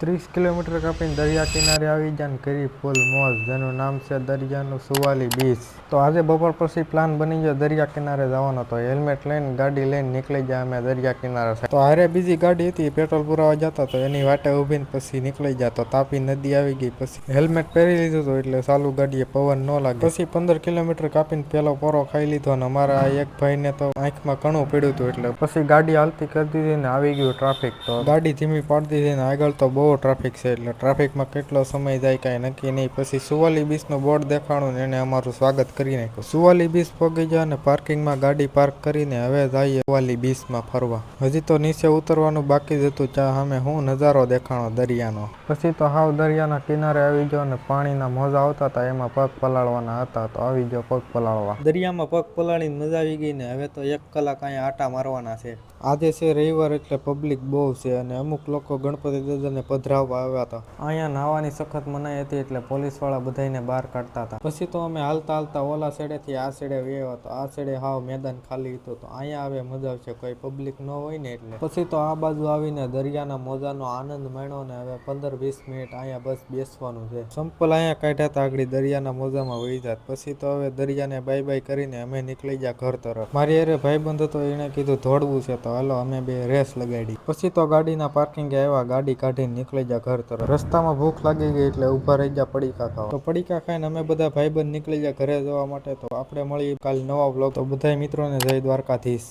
ત્રીસ કિલોમીટર કાપીને દરિયા કિનારે આવી ને કરી ફૂલ મોજ, જેનું નામ છે દરિયાનું સુવાલી બીચ. તો આજે બપોર પછી પ્લાન બની ગયો દરિયા કિનારે જવાનો, તો હેલ્મેટ લઈને ગાડી લઈને નીકળી જાય અમે દરિયા કિનારે. તો હારે બીજી ગાડી હતી, પેટ્રોલ પુરાવા જતા તો એની વાટે ઊભીને પછી નીકળી જતો તાપી નદી આવી ગઈ, પછી હેલ્મેટ પહેરી લીધું હતું, એટલે ચાલુ ગાડીએ પવન ન લાગે. પછી પંદર કિલોમીટર કાપીને પેલો પોરો ખાઈ લીધો અને અમારા એક ભાઈને તો આંખમાં ઘણું પડ્યું હતું, એટલે પછી ગાડી હાલતી કરી દીધી ને આવી ગયું ટ્રાફિક, તો ગાડી ધીમી પાડી દીધી ને આગળ તો બહુ ટ્રાફિક છે એટલે ટ્રાફિકમાં કેટલો સમય જાય કાંઈ નક્કી નહીં. પછી સુવાલી બીચનું બોર્ડ દેખાણું ને એને અમારું સ્વાગત કરી નાખ્યું. સુવાલી બીચ પગી ગયા અને પાર્કિંગમાં ગાડી પાર્ક કરીને હવે જઈએ સુવાલી બીચમાં ફરવા. હજી તો નીચે ઉતરવાનું બાકી જ હતું. ત્યાં અમે હું નજારો દેખાણો દરિયાનો. પછી તો હાવ દરિયાના કિનારે આવી ગયો અને પાણીના મોજા આવતા હતા એમાં પગ પલાળવાના હતા તો આવી ગયો પગ પલાળવા. દરિયામાં પગ પલાળીને મજા આવી ગઈ ને હવે તો એક કલાક અહીંયા આટા મારવાના છે. આજે છે રવિવાર એટલે પબ્લિક બહુ છે અને અમુક લોકો ગણપતિ દાદાને પધરાવવા આવ્યા હતા. અહીંયા નાહવાની સખત મનાઈ હતી એટલે પોલીસવાળા બધાને બહાર કાઢતા હતા. પછી તો અમે હાલતા હાલતા ઓલા સેડેથી આ સેડે વ્યવ તો આ સેડે હાવ મેદાન ખાલી હતું તો અહીંયા આવે મજા આવશે, કોઈ પબ્લિક ન હોય ને એટલે. પછી તો આ બાજુ આવીને દરિયાના મોજાનો આનંદ માણ્યો ને હવે પંદર વીસ મિનિટ અહીંયા બસ બેસવાનું છે. સંપલ અહીંયા કાઢ્યા હતા આગળ દરિયાના મોજામાં વહી જાત. પછી તો હવે દરિયાને બાય બાય કરીને અમે નીકળી ગયા ઘર તરફ. મારી અરે ભાઈબંધ હતો એણે કીધું દોડવું છે તો હાલો અમે બે રેસ લગાડી. પછી તો ગાડીના પાર્કિંગે આવ્યા, ગાડી કાઢીને નીકળી ગયા ઘર તરફ. રસ્તામાં ભૂખ લાગી ગઈ એટલે ઊભા રહી ગયા પડીકા ખાવા તો પડીકા ખાઈને અમે બધા ભાઈબંધ નીકળી ગયા ઘરે જવા માટે. તો આપણે મળીએ કાલ નવા બ્લોગ તો બધા મિત્રોને જય દ્વારકાધીશ.